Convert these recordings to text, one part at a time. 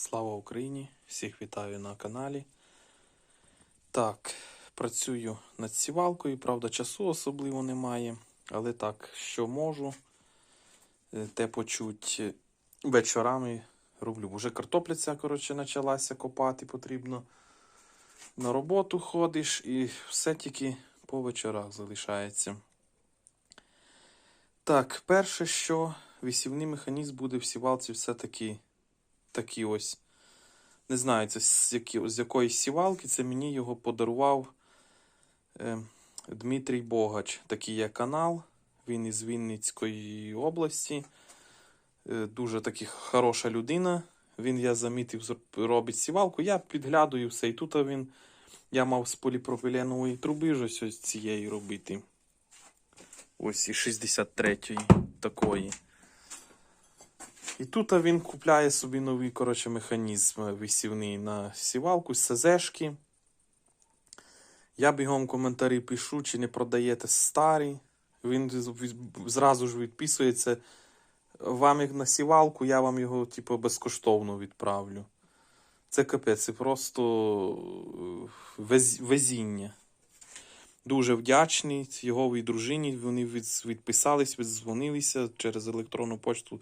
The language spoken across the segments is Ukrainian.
Слава Україні! Всіх вітаю на каналі. Так, працюю над сівалкою, правда, часу особливо немає. Але так, що можу, е, те почуть е, вечорами роблю. Уже картопля ця, коротше, почалася копати потрібно. На роботу ходиш і все тільки по вечорах залишається. Так, перше, що висівний механізм буде в сівалці все-таки такий ось. Не знаю, це з, які, з якоїсь сівалки. Це мені його подарував е, Дмитрій Богач. Такий є канал. Він із Вінницької області. Е, дуже таки хороша людина. Він, я замітив, робить сівалку. Я підглядую все. І тут він. Я мав з поліпропиленової труби ж ось цієї робити. Ось і 63-ї такої. І тут він купляє собі новий коротше, механізм висівний на сівалку з СЗшки. Я бігом коментарі пишу, чи не продаєте старий. Він зразу ж відписується. Вам як на сівалку, я вам його типу, безкоштовно відправлю. Це капець, це просто е, везіння. Дуже вдячний його дружині. Вони відписались, віддзвонилися через електронну почту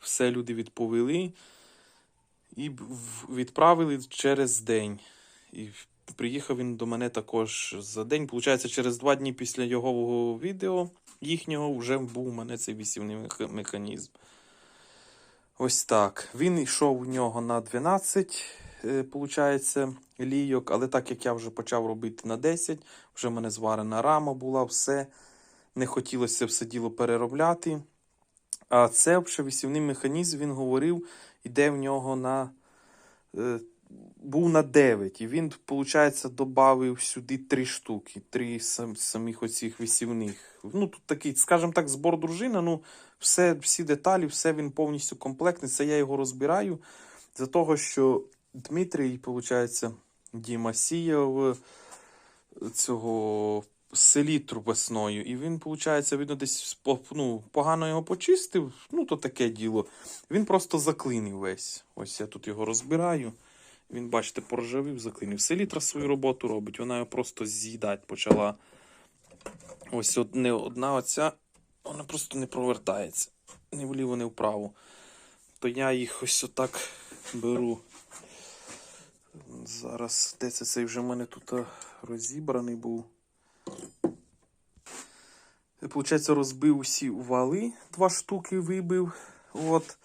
все люди відповіли і відправили через день. І приїхав він до мене також за день. Получається, через два дні після його відео їхнього вже був у мене цей вісівний механізм. Ось так. Він йшов у нього на 12, е, получається, лійок, але так як я вже почав робити на 10, вже в мене зварена рама була, все. Не хотілося все діло переробляти. А це вже висівний механізм, він говорив, іде в нього на. Е, був на 9. І він, виходить, додав сюди три штуки, три сам, самих оцих висівних. Ну, тут такий, скажімо так, збор дружина. Ну, все, всі деталі, все він повністю комплектний. Це я його розбираю. За того, що Дмитрій, виходить, Діма сіяв цього селітру весною. І він, виходить, видно, десь ну, погано його почистив. Ну, то таке діло. Він просто заклинив весь. Ось я тут його розбираю. Він, бачите, поржавів, заклинив. Селітра свою роботу робить, вона його просто з'їдати почала. Ось от не одна оця, вона просто не провертається. Ні вліво, ні вправо. То я їх ось отак беру. Зараз де це цей вже в мене тут розібраний був. Получається, розбив усі вали, два штуки вибив. От.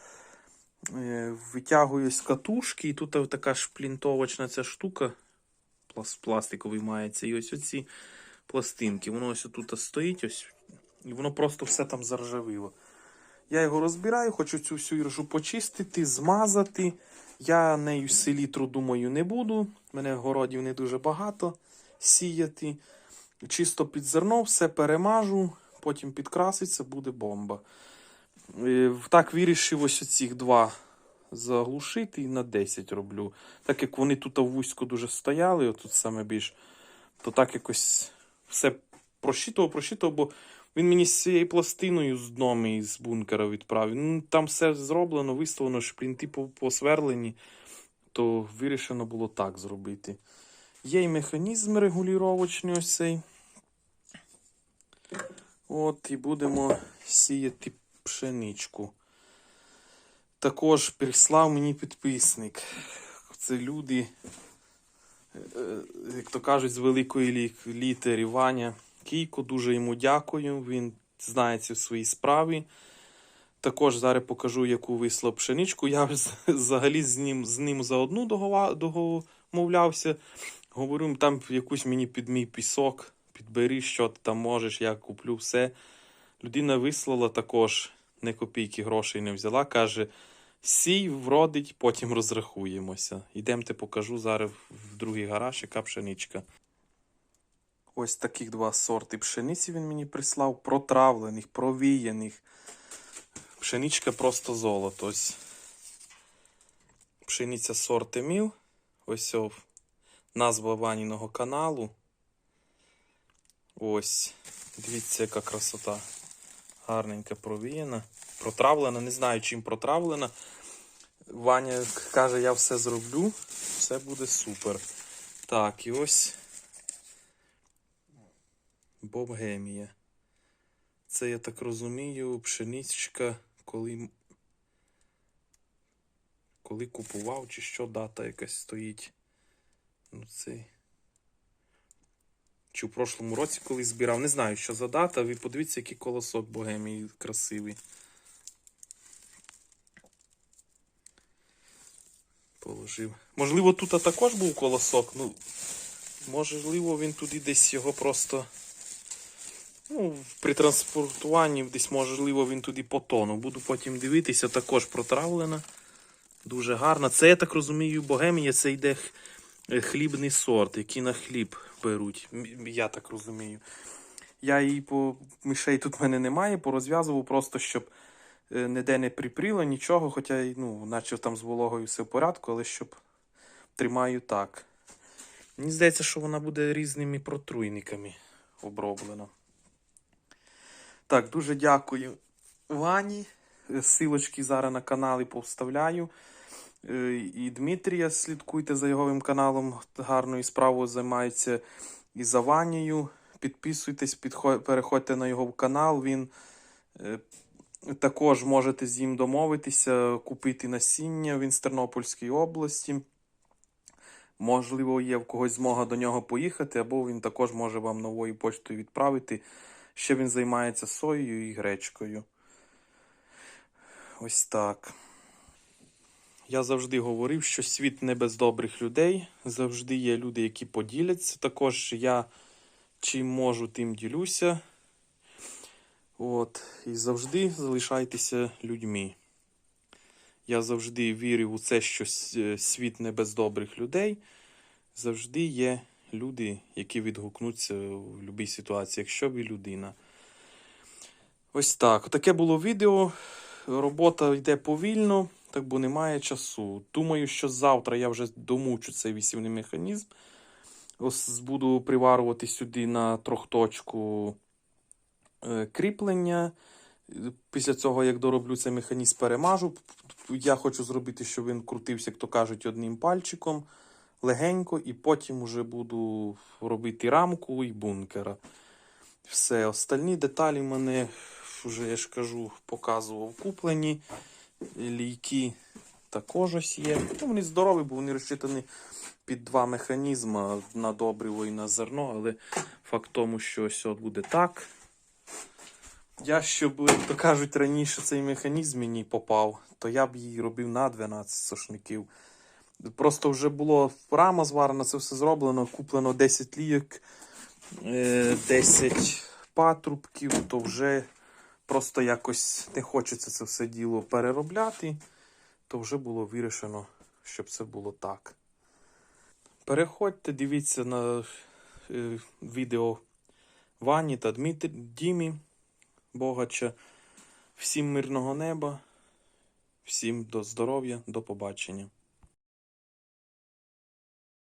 Е, Витягую з катушки, і тут така шплінтовочна ця штука. Пластиковий мається. І ось оці пластинки. Воно ось тут стоїть, ось, і воно просто все там заржавіло. Я його розбираю, хочу цю всю іржу почистити, змазати. Я нею селітру, думаю, не буду. Мене городів не дуже багато сіяти. Чисто під зерно, все перемажу, потім підкраситься, буде бомба. Е, Так вирішив ось оцих два заглушити і на 10 роблю. Так як вони тут вузько дуже стояли, отут саме більш, то так якось все просчитував, просчитував, бо він мені з цією пластиною з дому із бункера відправив. Ну, там все зроблено, виставлено, шплінти по- посверлені, то вирішено було так зробити. Є і механізм регулювачний ось цей. От, і будемо сіяти пшеничку. Також прислав мені підписник. Це люди, е, е, як то кажуть, з великої літери Ваня Кійко. Дуже йому дякую. Він знається в своїй справі. Також зараз покажу, яку вислав пшеничку. Я вз- взагалі з ним, з ним за одну догова- домовлявся. Говорю, там якусь мені під мій пісок, підбери, що ти там можеш, я куплю все. Людина вислала також, не копійки грошей не взяла, каже: сій, вродить, потім розрахуємося. Йдемте покажу зараз в другий гараж, яка пшеничка. Ось таких два сорти пшениці він мені прислав, протравлених, провіяних. Пшеничка просто золото. Ось. Пшениця сорт Еміл. Ось назва Ваніного каналу. Ось. Дивіться, яка красота. Гарненька провіяна. Протравлена. Не знаю, чим протравлена. Ваня каже, я все зроблю, все буде супер. Так, і ось Богемія. Це, я так розумію, пшеничка, коли, коли купував, чи що дата якась стоїть. Ну, цей. Чи в прошлому році колись збирав. Не знаю, що за дата. Ви подивіться, який колосок Богемії красивий. Положив. Можливо, тут також був колосок. Ну, можливо, він туди десь його просто. Ну, при транспортуванні десь, можливо, він туди потонув. Буду потім дивитися, також протравлена. Дуже гарна. Це, я так розумію, богемія це йде хлібний сорт, який на хліб беруть. Я так розумію. Я її по мишей тут в мене немає, порозв'язував просто, щоб е, ніде не припріло, нічого, хоча ну, наче там з вологою все в порядку, але щоб тримаю так. Мені здається, що вона буде різними протруйниками оброблена. Так, дуже дякую Вані. Е, Силочки зараз на каналі повставляю. Е, І Дмитрія слідкуйте за його каналом. Гарною справою займається і за Ванією. Підписуйтесь, переходьте на його канал. Він е, також можете з ним домовитися, купити насіння. Він з Тернопільської області. Можливо, є в когось змога до нього поїхати, або він також може вам новою почтою відправити. Ще він займається соєю і гречкою. Ось так. Я завжди говорив, що світ не без добрих людей. Завжди є люди, які поділяться. Також я чим можу, тим ділюся. От. І завжди залишайтеся людьми. Я завжди вірив у це, що світ не без добрих людей. Завжди є люди, які відгукнуться в будь-якій ситуації, якщо ви людина. Ось так. Таке було відео. Робота йде повільно, так бо немає часу. Думаю, що завтра я вже домучу цей вісівний механізм. Ось буду приварювати сюди на трьохточку е, кріплення. Після цього, як дороблю цей механізм, перемажу. Я хочу зробити, щоб він крутився, як то кажуть, одним пальчиком легенько, і потім вже буду робити рамку і бункера. Все, остальні деталі в мене вже, я ж кажу, показував куплені. Лійки також ось є. Ну, вони здорові, бо вони розчитані під два механізми на добриво і на зерно, але факт тому, що ось от буде так. Я, щоб, як то кажуть, раніше цей механізм мені попав, то я б її робив на 12 сошників. Просто вже було рама зварена, це все зроблено, куплено 10 лійок, е, 10 патрубків, то вже просто якось не хочеться це все діло переробляти, то вже було вирішено, щоб це було так. Переходьте, дивіться на е, відео Вані та Дмитрі, Дімі Богача. Всім мирного неба, всім до здоров'я, до побачення.